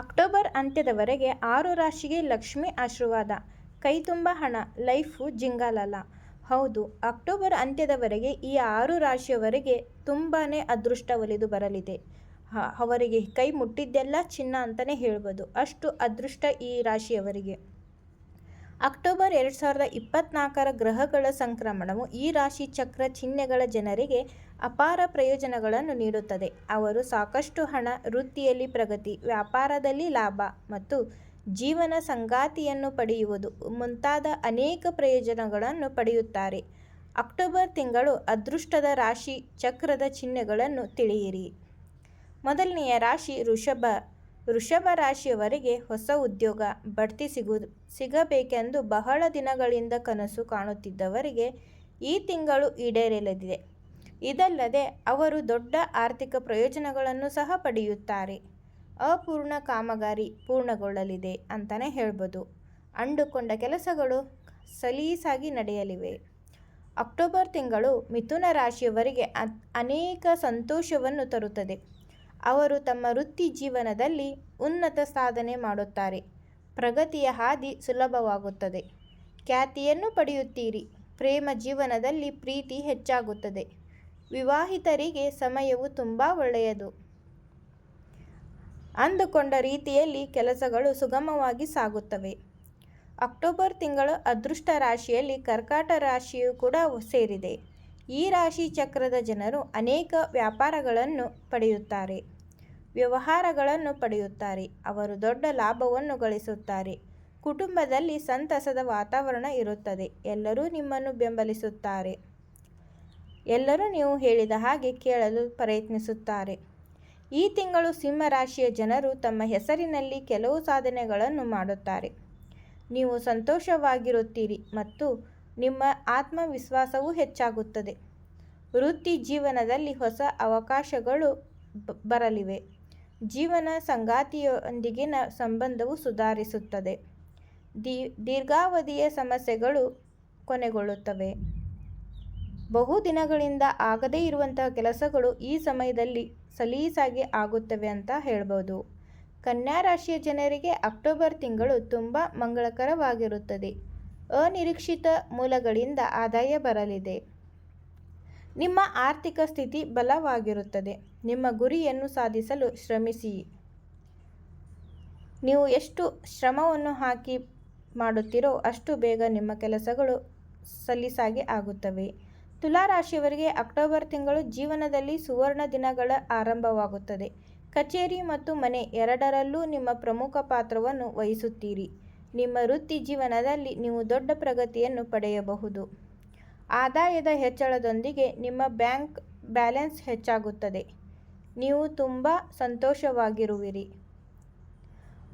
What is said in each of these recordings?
October ಅಂತ್ಯದವರೆಗೆ ಆರು ರಾಶಿಗೆ ಲಕ್ಷ್ಮಿ ಆಶೀರ್ವಾದ, ಕೈ ತುಂಬ ಹಣ, ಲೈಫು ಜಿಂಗಾಲಲ್ಲ ಹೌದು, ಅಕ್ಟೋಬರ್ ಅಂತ್ಯದವರೆಗೆ ಈ ಆರು ರಾಶಿಯವರೆಗೆ ತುಂಬಾ ಅದೃಷ್ಟ ಒಲಿದು ಬರಲಿದೆ. ಅವರಿಗೆ ಕೈ ಮುಟ್ಟಿದ್ದೆಲ್ಲ ಚಿನ್ನ ಅಂತಲೇ ಹೇಳ್ಬೋದು. ಅಷ್ಟು ಅದೃಷ್ಟ ಈ ರಾಶಿಯವರಿಗೆ. ಅಕ್ಟೋಬರ್ ಎರಡು ಸಾವಿರದ ಇಪ್ಪತ್ನಾಲ್ಕರ ಗ್ರಹಗಳ ಸಂಕ್ರಮಣವು ಈ ರಾಶಿ ಚಕ್ರ ಚಿಹ್ನೆಗಳ ಜನರಿಗೆ ಅಪಾರ ಪ್ರಯೋಜನಗಳನ್ನು ನೀಡುತ್ತದೆ. ಅವರು ಸಾಕಷ್ಟು ಹಣ, ವೃತ್ತಿಯಲ್ಲಿ ಪ್ರಗತಿ, ವ್ಯಾಪಾರದಲ್ಲಿ ಲಾಭ ಮತ್ತು ಜೀವನ ಸಂಗಾತಿಯನ್ನು ಪಡೆಯುವುದು ಮುಂತಾದ ಅನೇಕ ಪ್ರಯೋಜನಗಳನ್ನು ಪಡೆಯುತ್ತಾರೆ. ಅಕ್ಟೋಬರ್ ತಿಂಗಳು ಅದೃಷ್ಟದ ರಾಶಿ ಚಕ್ರದ ಚಿಹ್ನೆಗಳನ್ನು ತಿಳಿಯಿರಿ. ಮೊದಲನೆಯ ರಾಶಿ ವೃಷಭ ವೃಷಭ ರಾಶಿಯವರಿಗೆ ಹೊಸ ಉದ್ಯೋಗ, ಬಡ್ತಿ ಸಿಗು, ಸಿಗಬೇಕೆಂದು ಬಹಳ ದಿನಗಳಿಂದ ಕನಸು ಕಾಣುತ್ತಿದ್ದವರಿಗೆ ಈ ತಿಂಗಳು ಈಡೇರಲಿದೆ. ಇದಲ್ಲದೆ ಅವರು ದೊಡ್ಡ ಆರ್ಥಿಕ ಪ್ರಯೋಜನಗಳನ್ನು ಸಹ ಪಡೆಯುತ್ತಾರೆ. ಅಪೂರ್ಣ ಕಾಮಗಾರಿ ಪೂರ್ಣಗೊಳ್ಳಲಿದೆ ಅಂತಲೇ ಹೇಳ್ಬೋದು. ಅಂಡುಕೊಂಡ ಕೆಲಸಗಳು ಸಲೀಸಾಗಿ ನಡೆಯಲಿವೆ. ಅಕ್ಟೋಬರ್ ತಿಂಗಳು ಮಿಥುನ ರಾಶಿಯವರಿಗೆ ಅನೇಕ ಸಂತೋಷವನ್ನು ತರುತ್ತದೆ. ಅವರು ತಮ್ಮ ವೃತ್ತಿ ಜೀವನದಲ್ಲಿ ಉನ್ನತ ಸಾಧನೆ ಮಾಡುತ್ತಾರೆ. ಪ್ರಗತಿಯ ಹಾದಿ ಸುಲಭವಾಗುತ್ತದೆ. ಖ್ಯಾತಿಯನ್ನು ಪಡೆಯುತ್ತೀರಿ. ಪ್ರೇಮ ಜೀವನದಲ್ಲಿ ಪ್ರೀತಿ ಹೆಚ್ಚಾಗುತ್ತದೆ. ವಿವಾಹಿತರಿಗೆ ಸಮಯವು ತುಂಬ ಒಳ್ಳೆಯದು. ಅಂದುಕೊಂಡ ರೀತಿಯಲ್ಲಿ ಕೆಲಸಗಳು ಸುಗಮವಾಗಿ ಸಾಗುತ್ತವೆ. ಅಕ್ಟೋಬರ್ ತಿಂಗಳ ಅದೃಷ್ಟ ರಾಶಿಯಲ್ಲಿ ಕರ್ಕಾಟ ರಾಶಿಯು ಕೂಡ ಸೇರಿದೆ. ಈ ರಾಶಿ ಚಕ್ರದ ಜನರು ಅನೇಕ ವ್ಯಾಪಾರಗಳನ್ನು ಪಡೆಯುತ್ತಾರೆ. ವ್ಯವಹಾರಗಳನ್ನು ಪಡೆಯುತ್ತಾರೆ. ಅವರು ದೊಡ್ಡ ಲಾಭವನ್ನು ಗಳಿಸುತ್ತಾರೆ. ಕುಟುಂಬದಲ್ಲಿ ಸಂತಸದ ವಾತಾವರಣ ಇರುತ್ತದೆ. ಎಲ್ಲರೂ ನಿಮ್ಮನ್ನು ಬೆಂಬಲಿಸುತ್ತಾರೆ. ಎಲ್ಲರೂ ನೀವು ಹೇಳಿದ ಹಾಗೆ ಕೇಳಲು ಪ್ರಯತ್ನಿಸುತ್ತಾರೆ. ಈ ತಿಂಗಳು ಸಿಂಹ ರಾಶಿಯ ಜನರು ತಮ್ಮ ಹೆಸರಿನಲ್ಲಿ ಕೆಲವು ಸಾಧನೆಗಳನ್ನು ಮಾಡುತ್ತಾರೆ. ನೀವು ಸಂತೋಷವಾಗಿರುತ್ತೀರಿ ಮತ್ತು ನಿಮ್ಮ ಆತ್ಮವಿಶ್ವಾಸವೂ ಹೆಚ್ಚಾಗುತ್ತದೆ. ವೃತ್ತಿ ಜೀವನದಲ್ಲಿ ಹೊಸ ಅವಕಾಶಗಳು ಬರಲಿವೆ. ಜೀವನ ಸಂಗಾತಿಯೊಂದಿಗಿನ ಸಂಬಂಧವು ಸುಧಾರಿಸುತ್ತದೆ. ದೀ, ದೀರ್ಘಾವಧಿಯ ಸಮಸ್ಯೆಗಳು ಕೊನೆಗೊಳ್ಳುತ್ತವೆ. ಬಹು ದಿನಗಳಿಂದ ಆಗದೇ ಇರುವಂತಹ ಕೆಲಸಗಳು ಈ ಸಮಯದಲ್ಲಿ ಸಲೀಸಾಗಿ ಆಗುತ್ತವೆ ಅಂತ ಹೇಳ್ಬೋದು. ಕನ್ಯಾ ರಾಶಿಯ ಜನರಿಗೆ ಅಕ್ಟೋಬರ್ ತಿಂಗಳು ತುಂಬ ಮಂಗಳಕರವಾಗಿರುತ್ತದೆ. ಅನಿರೀಕ್ಷಿತ ಮೂಲಗಳಿಂದ ಆದಾಯ ಬರಲಿದೆ. ನಿಮ್ಮ ಆರ್ಥಿಕ ಸ್ಥಿತಿ ಬಲವಾಗಿರುತ್ತದೆ. ನಿಮ್ಮ ಗುರಿಯನ್ನು ಸಾಧಿಸಲು ಶ್ರಮಿಸಿ. ನೀವು ಎಷ್ಟು ಶ್ರಮವನ್ನು ಹಾಕಿ ಮಾಡುತ್ತೀರೋ ಅಷ್ಟು ಬೇಗ ನಿಮ್ಮ ಕೆಲಸಗಳು ಸಲ್ಲಿಸಾಗಿ ಆಗುತ್ತವೆ. ತುಲಾ ರಾಶಿಯವರಿಗೆ ಅಕ್ಟೋಬರ್ ತಿಂಗಳು ಜೀವನದಲ್ಲಿ ಸುವರ್ಣ ದಿನಗಳ ಆರಂಭವಾಗುತ್ತದೆ. ಕಚೇರಿ ಮತ್ತು ಮನೆ ಎರಡರಲ್ಲೂ ನಿಮ್ಮ ಪ್ರಮುಖ ಪಾತ್ರವನ್ನು ವಹಿಸುತ್ತೀರಿ. ನಿಮ್ಮ ವೃತ್ತಿ ಜೀವನದಲ್ಲಿ ನೀವು ದೊಡ್ಡ ಪ್ರಗತಿಯನ್ನು ಪಡೆಯಬಹುದು. ಆದಾಯದ ಹೆಚ್ಚಳದೊಂದಿಗೆ ನಿಮ್ಮ ಬ್ಯಾಂಕ್ ಬ್ಯಾಲೆನ್ಸ್ ಹೆಚ್ಚಾಗುತ್ತದೆ. ನೀವು ತುಂಬ ಸಂತೋಷವಾಗಿರುವಿರಿ.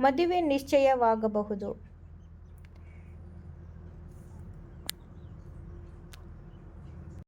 ಮದುವೆ ನಿಶ್ಚಯವಾಗಬಹುದು.